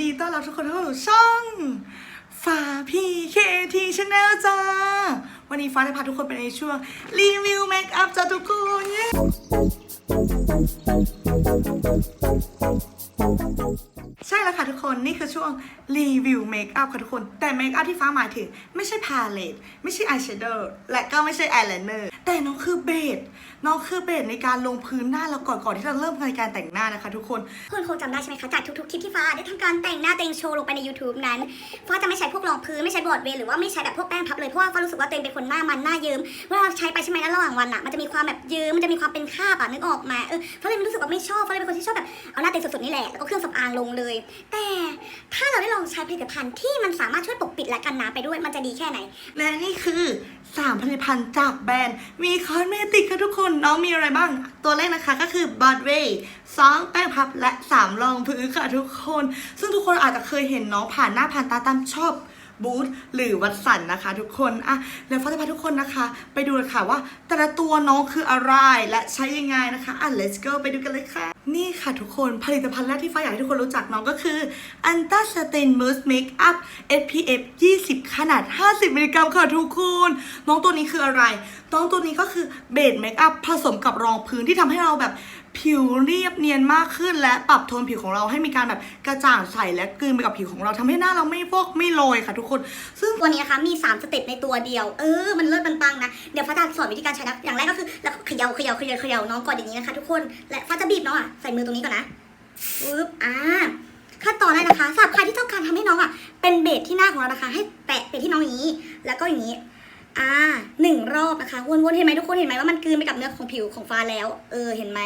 ดีต้อนรับทุกคนเข้าสู่ช่องฟ้าพีเคทีชาแนลจ้า วันนี้ฟ้าจะพาทุกคนไปในช่วง รีวิวเมคอัพจ้าทุกคนเย้ ใช่แล้วค่ะทุกคนนี่คือช่วงรีวิวเมคอัพค่ะทุกคน แต่เมคอัพที่ฟ้าหมายถึงไม่ใช่พาเลตไม่ใช่อายแชโดว์และก็ไม่ใช่อายไลเนอร์แต่น้องคือเบสน้องคือเบสในการลงพื้นหน้าเราก่อนก่อนที่เราเริ่มในการแต่งหน้านะคะทุกคนคุณคงจำได้ใช่ไหมคะจากทุกๆคลิปที่ฟ้าได้ทำการแต่งหน้าตัวเองโชว์ลงไปใน YouTube นั้นฟ้าจะไม่ใช้พวกรองพื้นไม่ใช้บอร์ดเวหรือว่าไม่ใช้แบบพวกแป้งพับเลยเพราะว่าฟ้ารู้สึกว่าตัวเองเป็นคนหน้ามันหน้าเยิ้มเวลาเราใช้ไปใช่ไหมแล้วระหว่างวันอะมันจะมีความแบบเยิ้มมันจะมีความเป็นคาบอะนึกออกมาเออฟ้าเลยรู้สึกว่าไม่ชอบฟ้าเลยเป็นคนที่ชอบแบบเอาหน้าตัวเองสดๆนี่แหละแล้วก็เครื่องสำอางลงเลยแต่ถ้าเราได้ลองใช้ผลิตภัณฑ์ที่มันสามารถช่วยปกปิดและกันน้ำไปด้วยมันจะดีแค่ไหน และนี่คือ 3 ผลิตภัณฑ์จากแบรนด์มีคอสเมติกค่ะทุกคนน้องมีอะไรบ้าง ตัวแรกนะคะก็คือบอดเวย์สองแป้งพับและ 3 รองพื้นค่ะทุกคน ซึ่งทุกคนอาจจะเคยเห็นน้องผ่านหน้าผ่านตาตามชอบ บูธหรือวัดสันนะคะทุกคนอะแล้วฟ้าจะพาทุกคนนะคะ ไปดูเลยค่ะว่า แต่ละตัวน้องคืออะไรและใช้ยังไงนะคะอะ let's go ไปดูกันเลยค่ะ นี่ค่ะทุกคนผลิตภัณฑ์แรกที่ฟ้าอยากให้ทุกคนรู้จักน้องก็คือ a n t a s t a i n Mousse Makeup SPF 20 ขนาด 50 มิลลิกรัมค่ะทุกคน น้องตัวนี้คืออะไร น้องตัวนี้ก็คือเบสเมคอัพผสมกับรองพื้นที่ทำให้เราแบบ ผิวเรียบเนียนมากขึ้นและปรับโทนผิวของเราให้มีการแบบกระจ่างใสและกลืนไปกับผิวของเราทำให้หน้าเราไม่ฟอกไม่โรยค่ะทุกคน ซึ่งตัวนี้นะคะมี 3 สเต็ปในตัวเดียว เออ มันเลิศมันปังนะ เดี๋ยวฟ้าจะสอนวิธีการใช้นะอย่างแรกก็คือแล้วเขย่าเขย่าเขย่าเขย่าน้องก่อนอย่างนี้นะคะ ทุกคนและฟ้าจะบีบน้องอะใส่มือตรงนี้ก่อนนะปึ๊บอ่าขั้นตอนแรกนะคะสำหรับใครที่ต้องการทำให้น้องอะเป็นเบสที่หน้าของเรานะคะ ให้แตะไปที่น้องอย่างนี้ แล้วก็อย่างนี้ อ่าหนึ่งรอบนะคะวนๆเห็นไหมทุกคนเห็นไหมว่ามันกลืนไปกับเนื้อของผิวของฟ้าแล้ว เออเห็นไหม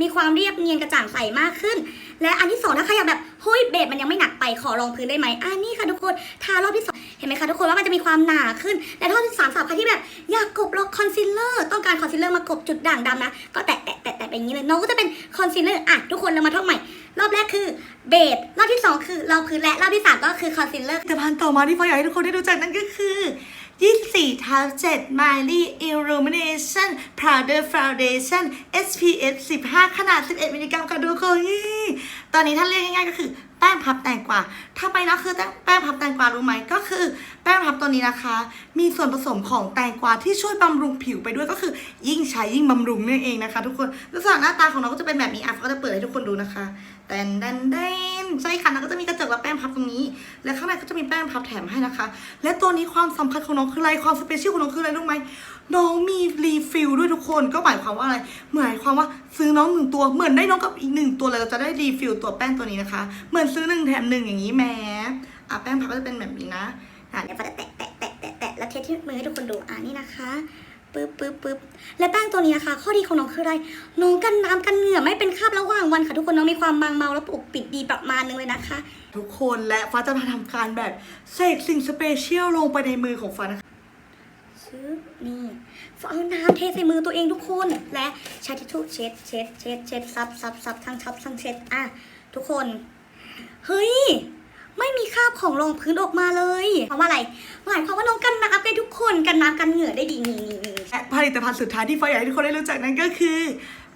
มีความเรียบเนียนกระจ่างใสมากขึ้น และอันที่สองถ้าใครอยากแบบเฮ้ยเบสมันยังไม่หนักไปขอรองพื้นได้ไหมอ่านี่ค่ะทุกคนทารอบที่สองเห็นไหมคะทุกคนว่ามันจะมีความหนาขึ้น และรอบที่สามสำหรับใครที่แบบอยากกบลอกคอนซีลเลอร์ต้องการคอนซีลเลอร์มากบจุดด่างดำนะก็แตะแตะแตะแตะไปอย่างนี้เลยน้องก็จะเป็นคอนซีลเลอร์อะทุกคนเรามาท่องใหม่รอบแรกคือเบสรอบที่สองคือรองพื้นและรอบที่สามก็คือคอนซีลเลอร์ผลิตภัณฑ์ต่อมาที่ฟ้าอยากให้ทุกคนได้รู้จักนั่นก็คือ 24ทับ7 Miley Illumination Powder Foundation SPF 15 ขนาด 11 มิลลิกรัมกระดูกโคฮีตอนนี้ถ้าเรียกง่ายๆก็คือแป้งพับแตงกวาถ้าไปนะคือแป้งพับแตงกวารู้ไหมก็คือ แป้งพับตัวนี้นะคะ มีส่วนผสมของแตงกวาที่ช่วยบำรุงผิวไปด้วยก็คือ ยิ่งใช้ยิ่งบำรุงนั่นเองนะคะ ทุกคนลักษณะหน้าตาของเราก็จะเป็นแบบนี้อะก็จะเปิดให้ทุกคนดูนะคะแตนแดนแดนใช่ค่ะแล้วก็จะมีกระจกและแป้งพับตรงนี้ และข้างในก็จะมีแป้งพับแถมให้นะคะ และตัวนี้ความสำคัญของน้องคืออะไรความสเปเชียลของน้องคืออะไรรู้ไหมน้องมีรีฟิลด้วยทุกคนก็หมายความว่าอะไรหมายความว่าซื้อน้องหนึ่งตัวเหมือนได้น้องกับอีกหนึ่งตัวเลยเราจะได้รีฟิลตัวแป้งตัวนี้นะคะ เหมือนซื้อหนึ่งแถมหนึ่งอย่างนี้แหม้อะแป้งพับก็จะเป็นแบบนี้นะอะเดี๋ยวฟ้าจะแตะแตะแตะแตะแตะแล้วเทสที่มือให้ทุกคนดูอ่านี่นะคะปึ๊บปึ๊บปึ๊บและแป้งตัวนี้นะคะ ข้อดีของน้องคืออะไรน้องกันน้ำกันเหงื่อไม่เป็นคราบระหว่างวันค่ะทุกคนน้องมีความบางเบาและปกปิดดีประมาณนึงเลยนะคะ ทุกคนและฟ้าจะมาทำการแบบเสกสิ่งสเปเชียลลงไปในมือของฟ้านะคะ ซึบนี่ฟ้าเอาน้ำเทใส่มือตัวเองทุกคน และใช้ทิชชู่เช็ดเช็ดเช็ดเช็ดซับซับซับทั้งซับทั้งเช็ดอะทุกคน เฮ้ย ไม่มีคราบของรองพื้นออกมาเลยเพราะว่าอะไรหมายความว่าน้องกันน้ำ คนกันน้ำกันเหงื่อได้ดีนี่นี่และผลิตภัณฑ์สุดท้ายที่ฟ้าอยากให้ทุกคนได้รู้จักนั่นก็คือ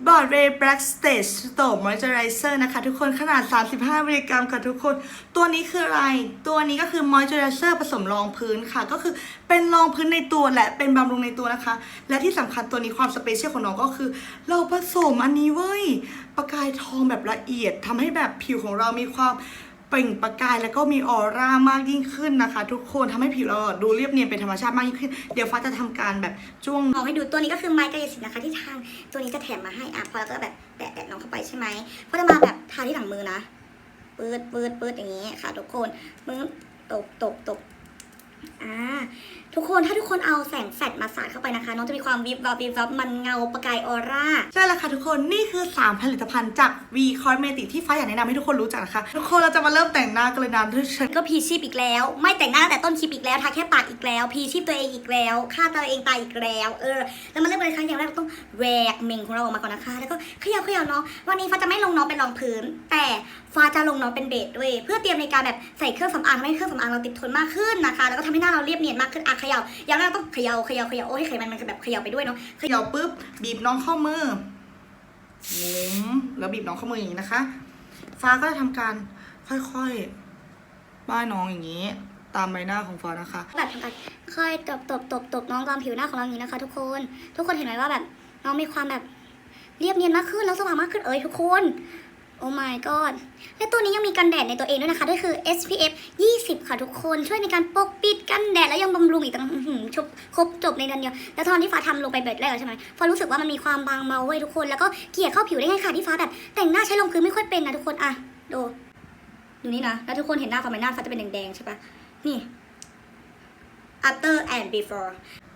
บอดเรย์แบล็กสเตจโตมอยเจอไรเซอร์นะคะ ทุกคนขนาด 35 มิลลิกรัมค่ะทุกคน ตัวนี้คืออะไร ตัวนี้ก็คือมอยเจอไรเซอร์ผสมรองพื้นค่ะ ก็คือเป็นรองพื้นในตัวและเป็นบำรุงในตัวนะคะ และที่สำคัญตัวนี้ความสเปเชียลของน้องก็คือ เราผสมอันนี้เว้ย ประกายทองแบบละเอียดทำให้แบบผิวของเรามีความ เปล่งประกายแล้วก็มีออร่ามากยิ่งขึ้นนะคะ ทุกคนทำให้ผิวเราดูเรียบเนียนเป็นธรรมชาติมากยิ่งขึ้น เดี๋ยวฟ้าจะทำการแบบจ้วงมองให้ดูตัวนี้ก็คือไม้กายสิทธิ์นะคะที่ทางตัวนี้จะแถมมาให้อะพอเราก็แบบแตะแตะน้องเข้าไปใช่ไหมพอจะมาแบบทาที่หลังมือนะปืดปืดปืดอย่างนี้ค่ะ ทุกคนมือตบตบตบ อ่าทุกคนถ้าทุกคนเอาแสงแฟลชมาสาดเข้าไปนะคะ น้องจะมีความวิบวับวิบวับมันเงาประกายออร่า ใช่แล้วค่ะทุกคนนี่คือ 3 ผลิตภัณฑ์จาก V Cosmetic ที่ฟ้าอยากแนะนำให้ทุกคนรู้จักนะคะ ทุกคนเราจะมาเริ่มแต่งหน้ากันเลยนะด้วยฉันก็พีชีพอีกแล้ว ไม่แต่งหน้าตั้งแต่ต้นคลิปอีกแล้วทาแค่ปากอีกแล้ว พีชีพตัวเองอีกแล้วฆ่าตัวเองตายอีกแล้วเออแล้วมาเริ่มกันเลยครั้งอย่างแรกเราต้องแหวกเมงของเราออกมาก่อนนะคะ แล้วก็เขย่าเขย่าเนาะวันนี้ฟ้าจะไม่ลงน้องเป็นรองพื้น แต่ฟ้าจะลงน้องเป็นเบสด้วยเพื่อเตรียมในการแบบใส่เครื่องสำอางทำให้เครื่องสำอางเราติดทนมากขึ้นนะคะ แล้วก็ทำให้หน้าเราเรียบเนียนมากขึ้นอะเขย่าอย่างแรกต้องเขย่าเขย่าเขย่าโอ้ยไขมันมันแบบเขย่าไปด้วยเนาะเขย่าปุ๊บบีบน้องเข้ามือแล้วบีบน้องเข้ามืออย่างนี้นะคะ ฟ้าก็จะทำการค่อยๆป้ายน้องอย่างนี้ ตามใบหน้าของฟ้านะคะแบบทำการค่อยตบตบตบตบน้องตามผิวหน้าของเราอย่างนี้นะคะ ทุกคน ทุกคนเห็นไหมว่าแบบน้องมีความแบบเรียบเนียนมากขึ้นแล้วสว่างมากขึ้นเอ้ยทุกคน โอ้ my god และตัวนี้ยังมีกันแดดในตัวเองด้วยนะคะด้วยคือ SPF 20 ค่ะทุกคนช่วยในการปกปิดกันแดดแล้วยังบำรุงอีกตั้งหือชุบครบจบในเดือนเดียว แล้วตอนที่ฟ้าทำลงไปเบ็ดแรกใช่ไหมฟ้ารู้สึกว่ามันมีความบางเบาเว้ยทุกคน แล้วก็เกลี่ยเข้าผิวได้ง่ายค่ะที่ฟ้าแบบแต่งหน้าใช้ลงพื้นไม่ค่อยเป็นนะทุกคนอะดูดูนี่นะแล้วทุกคนเห็นหน้าฟ้าไหมหน้าฟ้าจะเป็นแดงๆใช่ปะนี่ after and before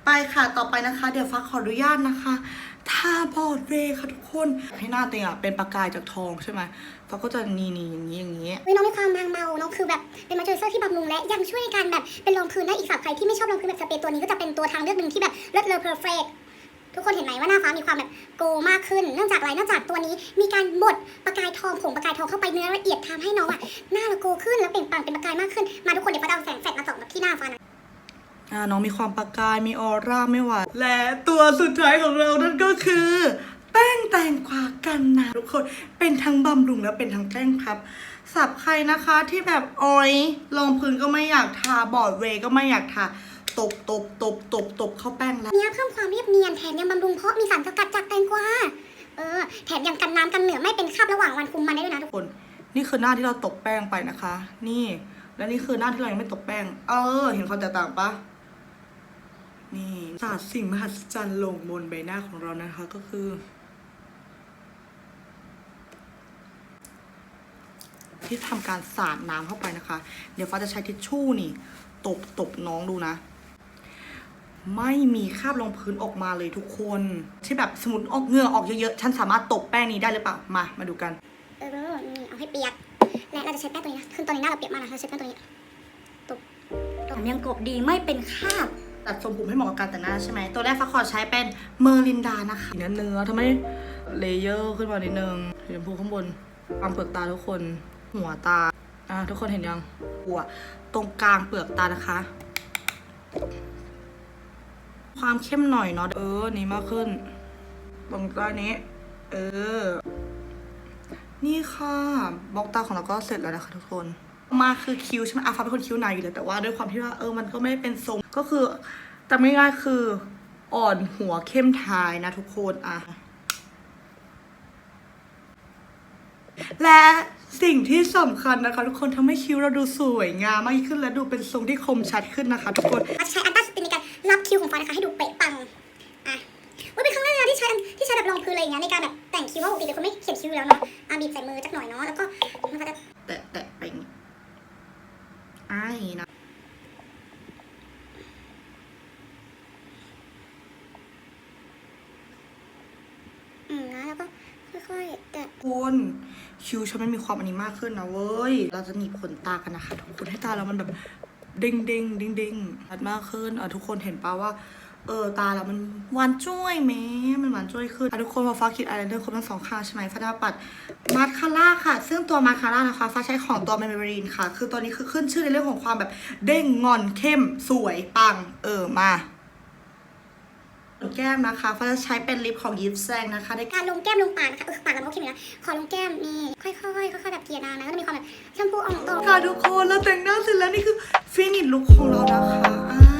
ไปค่ะต่อไปนะคะ เดี๋ยวฟ้าขออนุญาตนะคะทาบอดเวค่ะทุกคน ให้หน้าเตียอะเป็นประกายจากทองใช่ไหมฟ้าก็จะนีนีอย่างนี้อย่างนี้เฮ้ยน้องมีความบางเบาน้องคือแบบเป็นมาเจอเซอร์ที่บำรุงและยังช่วยในการแบบเป็นรองพื้นได้อีกสำหรับใครที่ไม่ชอบรองพื้นแบบสเปรย์ตัวนี้ก็จะเป็นตัวทางเลือกหนึ่งที่แบบเลิศเลอเพอร์เฟกทุกคนเห็นไหมว่าหน้าฟ้ามีความแบบโกมากขึ้น เนื่องจากอะไรเนื่องจากตัวนี้มีการบดประกายทองผงประกายทองเข้าไปเนื้อละเอียดทำให้น้องอะหน้าเราโกขึ้นแล้วเปล่งปลั่งเป็นประกายมากขึ้น มาทุกคนเดี๋ยวฟ้าเอาแสงแฟลชมาส่องที่หน้าฟ้านะอ่า น้องมีความประกาย มีออร่าไม่หวาดและตัวสุดท้ายของเรานั่นก็คือ แป้งแตงกวากันนะทุกคน เป็นทั้งบำรุงและเป็นทั้งแป้งพับสับใครนะคะที่แบบโอ้ยรองพื้นก็ไม่อยากทาบอร์ดเวก็ไม่อยากทาตบตบตบตบตบเข้าแป้งแล้วเนี้ยเพิ่มความเรียบเนียนแถมยังบำรุงเพราะมีสารสกัดจากแตงกวาเออแถมยังกันน้ำกันเหนือไม่เป็นคราบระหว่างวันคุมมันได้ด้วยนะทุกคน นี่คือหน้าที่เราตบแป้งไปนะคะ นี่ และนี่คือหน้าที่เรายังไม่ตบแป้ง เออ เห็นความแตกต่างปะ นี่ศาสตร์สิ่งมหัศจรรย์ลงบนใบหน้าของเรานะคะก็คือ ที่ทำการสาดน้ำเข้าไปนะคะ เดี๋ยวฟ้าจะใช้ทิชชู่นี่ ตบตบน้องดูนะ ไม่มีคราบรองพื้นออกมาเลยทุกคน ที่แบบสมมติออกเหงื่อออกเยอะๆฉันสามารถตบแป้งนี้ได้หรือเปล่ามามาดูกันเออนี่เอาให้เปียกและเราจะใช้แป้งตัวนี้นะคือตอนนี้หน้าเราเปียกมากนะเราใช้แป้งตัวนี้ตบตบยังกบดีไม่เป็นคราบ ตัดทรงผมให้เหมาะกับการแต่งหน้าใช่ไหมตัวแรกฟ้าขอใช้เป็นเมอร์ลินดานะคะเนื้อเนื้อทำไมเลเยอร์ขึ้นมานิดนึงสีชมพูข้างบนความเปลือกตาทุกคน หัวตาอะทุกคนเห็นยังหัวตรงกลางเปลือกตานะคะ ความเข้มหน่อยเนาะเออนี่มากขึ้น ตรงใต้นี้ เออ นี่ค่ะบล็อกตาของเราก็เสร็จแล้วนะคะทุกคน มาคือคิ้วใช่ไหมอาฟ้าเป็นคนคิ้วหนาอยู่แล้วแต่ว่าด้วยความที่ว่าเออมันก็ไม่ได้เป็นทรงก็คือจำง่ายๆคืออ่อนหัวเข้มท้ายนะทุกคนอะและสิ่งที่สำคัญนะคะ ทุกคนทำให้คิ้วเราดูสวยงามมากยิ่งขึ้นและดูเป็นทรงที่คมชัดขึ้นนะคะ ทุกคนฟ้าจะใช้อันต้าสตินในการรับคิ้วของฟ้านะคะให้ดูเป๊ะปังอะว่าเป็นครั้งแรกนะที่ใช้อันที่ใช้แบบรองพื้นอะไรอย่างเงี้ยในการแบบแต่งคิ้วว่าปกติเป็นคนไม่เขียนคิ้วอยู่แล้วเนาะอะบีบใส่มือจักหน่อยเนาะแล้วก็มันก็จะแตะแตะไปอย่าง ง่าอย่างนี้นะอืมนะแล้วก็ค่อยๆแต่คุณคิ้วฉันมันมีความอันนี้มากขึ้นนะเว้ย เราจะหนีบขนตากันนะคะทุกคนให้ตาเรามันแบบเด้งเด้งเด้งเด้งชัดมากขึ้นอะทุกคนเห็นปะว่า เออตาเรามันหวานจ้วยแม้มันหวานจ้วยขึ้นอะทุกคนพอฟ้าคิดอะไรเรื่องครบทั้งสองข้างใช่ไหมฟ้าจะมาปัดมาสคาร่าค่ะ ซึ่งตัวมาสคาร่านะคะฟ้าใช้ของตัวเมเบรีนค่ะ คือตัวนี้คือขึ้นชื่อในเรื่องของความแบบเด้งงอนเข้มสวยปัง เออมาแก้มนะคะฟ้าจะใช้เป็นลิปของยิปแซงนะคะในการลงแก้มลงปากนะคะเออปากเราโอเคไหมนะขอลงแก้มนี่ค่อยๆค่อยๆแบบเกลี่ยนานนะก็จะมีความแบบแชมพูอ่องๆค่ะทุกคนเราแต่งหน้าเสร็จแล้วนี่คือฟินิชลุคของเรานะคะ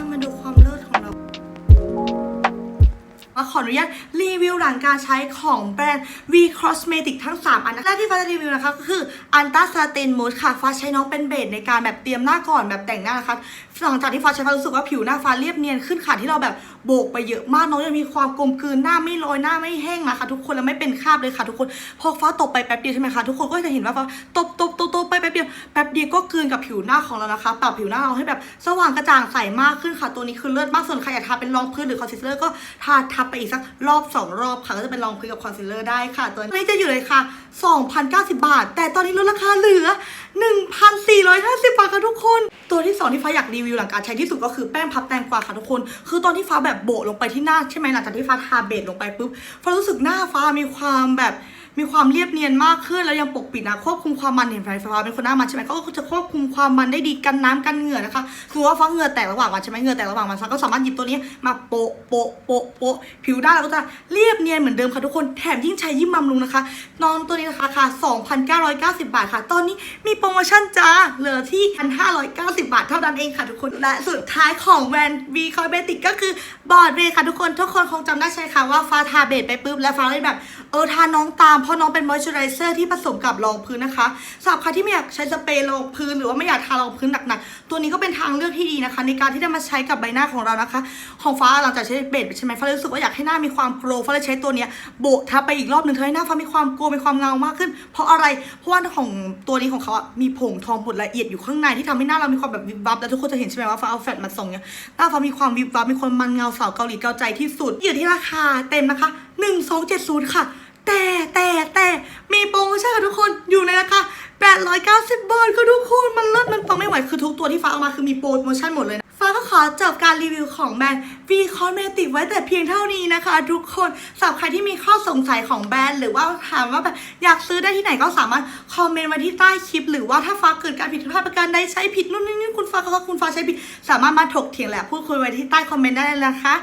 มาขออนุญาตรีวิวหลังการใช้ของแบรนด์ V Cosmetic ทั้ง 3 อันนะแรกที่ฟ้าจะรีวิวนะคะก็คือ Anta Satin Mousse ค่ะฟ้าใช้น้องเป็นเบสในการแบบเตรียมหน้าก่อนแบบแต่งหน้านะคะหลังจากที่ฟ้าใช้ฟ้ารู้สึกว่าผิวหน้าฟ้าเรียบเนียนขึ้นค่ะที่เราแบบโบกไปเยอะมากน้องยังมีความกลมกลืนหน้าไม่ลอยหน้าไม่แห้งนะคะ ทุกคนแล้วไม่เป็นคราบเลยค่ะ ทุกคนพอฟ้าตบไปแป๊บเดียวใช่ไหมคะทุกคนก็จะเห็นว่าฟ้าตบตบตบตบไปแป๊บเดียวแป๊บเดียวก็กลืนกับผิวหน้าของเรานะคะปรับผิวหน้าเราให้แบบสว่างกระจ่างใสมากขึ้นค่ะตัวนี้คือเลิศมากส่วนใครอยากทาเป็นรองพื้นหรือคอนซีลเลอร์ก็ทาทับไปอีกสักรอบสองรอบค่ะก็จะเป็นลองพื้นกับคอนซีลเลอร์ได้ค่ะ ตัวนี้จะอยู่เลยค่ะ 2,090 บาท แต่ตอนนี้ลดราคาเหลือ 1,450 บาทค่ะทุกคน ตัวที่สองที่ฟ้าอยากรีวิวหลังการใช้ที่สุดก็คือแป้งพับแตงกวาค่ะทุกคน คือตอนที่ฟ้าแบบโบะลงไปที่หน้าใช่ไหมหลังจากที่ฟ้าทาเบสลงไปปุ๊บฟ้ารู้สึกหน้าฟ้ามีความแบบ มีความเรียบเนียนมากขึ้นแล้วยังปกปิดนะควบคุมความมันเห็นไฟฟ้าเป็นคนหน้ามันใช่ไหมก็จะควบคุมความมันได้ดีกันน้ำกันเหงื่อนะคะคือว่าฟ้าเหงื่อแตกระหว่างวันใช่ไหมเหงื่อแตกระหว่างวันฟ้าก็สามารถหยิบตัวนี้มาโปะโปะโปะโปะผิวด้านก็จะเรียบเนียนเหมือนเดิมค่ะทุกคนแถมยิ่งใช้ยิ่งบำรุงนะคะน้องตัวนี้ราคา2,990 บาทค่ะ ตอนนี้มีโปรโมชั่นจ้าเหลือที่ 1,590 บาทเท่านั้นเองค่ะทุกคนและสุดท้ายของแบรนด์ V Cosmetic ก็คือบอร์ดเบค่ะทุกคนทุกคนคงจำได้ใช่ไหมคะว่าฟ้าทาเบสไปปุ๊บแล้วฟ้าเลยแบบ ออทาน้องตามเพราะน้องเป็นมอยส์เจอไรเซอร์ที่ผสมกับรองพื้นนะคะสำหรับใครที่ไม่อยากใช้สเปรย์รองพื้นหรือว่าไม่อยากทารองพื้นหนักๆ ตัวนี้ก็เป็นทางเลือกที่ดีนะคะ ในการที่จะมาใช้กับใบหน้าของเรานะคะ ของฟ้าหลังจากใช้เบสไปใช่ไหมฟ้ารู้สึกว่าอยากให้หน้ามีความโกลฟ้าเลยใช้ตัวนี้โบทับไปอีกรอบหนึ่งเธอให้หน้าฟ้ามีความโกลว์มีความเงามากขึ้น เพราะอะไรเพราะว่าของตัวนี้ของเขาอะมีผงทองบดละเอียดอยู่ข้างในที่ทำให้หน้าเรามีความแบบวิบวับแล้วทุกคนจะเห็นใช่ไหมว่าฟ้าเอาแฟตมาส่งเนี่ยหน้าฟ้ามีความวิบวับมีความมันเงาสาวเกาหลีเกาใจที่สุดอยู่ที่ราคาเต็มนะคะ1270ค่ะ แต่แต่แต่มีโปรโมชั่นค่ะทุกคนอยู่ในราคา890 บาทค่ะทุกคนมันเลิศมันปังไม่ไหวคือทุกตัวที่ฟ้าเอามาคือมีโปรโมชั่นหมดเลยนะ ฟ้าก็ขอจบการรีวิวของแบรนด์ V Cosmetics ไว้แต่เพียงเท่านี้นะคะ ทุกคนสำหรับใครที่มีข้อสงสัยของแบรนด์ หรือว่าถามว่าแบบอยากซื้อได้ที่ไหนก็สามารถคอมเมนต์ไว้ที่ใต้คลิป หรือว่าถ้าฟ้าเกิดการผิดพลาดประการใดใช้ผิดนู่นนี่นี่คุณฟ้าเขาว่าคุณฟ้าใช้ผิด สามารถมาถกเถียงและพูดคุยไว้ที่ใต้คอมเมนต์ได้เลยนะคะ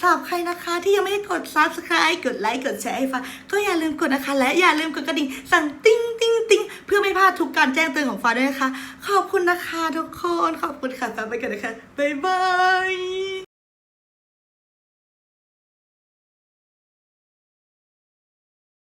สำหรับใครนะคะที่ยังไม่ได้กด subscribe กดไลค์กดแชร์ให้ฟ้าก็อย่าลืมกดนะคะ และอย่าลืมกดกระดิ่งสั่งติ้งติ้งติ้งเพื่อไม่พลาดทุกการแจ้งเตือนของฟ้าด้วยนะคะ ขอบคุณนะคะ ทุกคนขอบคุณค่ะฟ้าไปกันนะคะบ๊ายบาย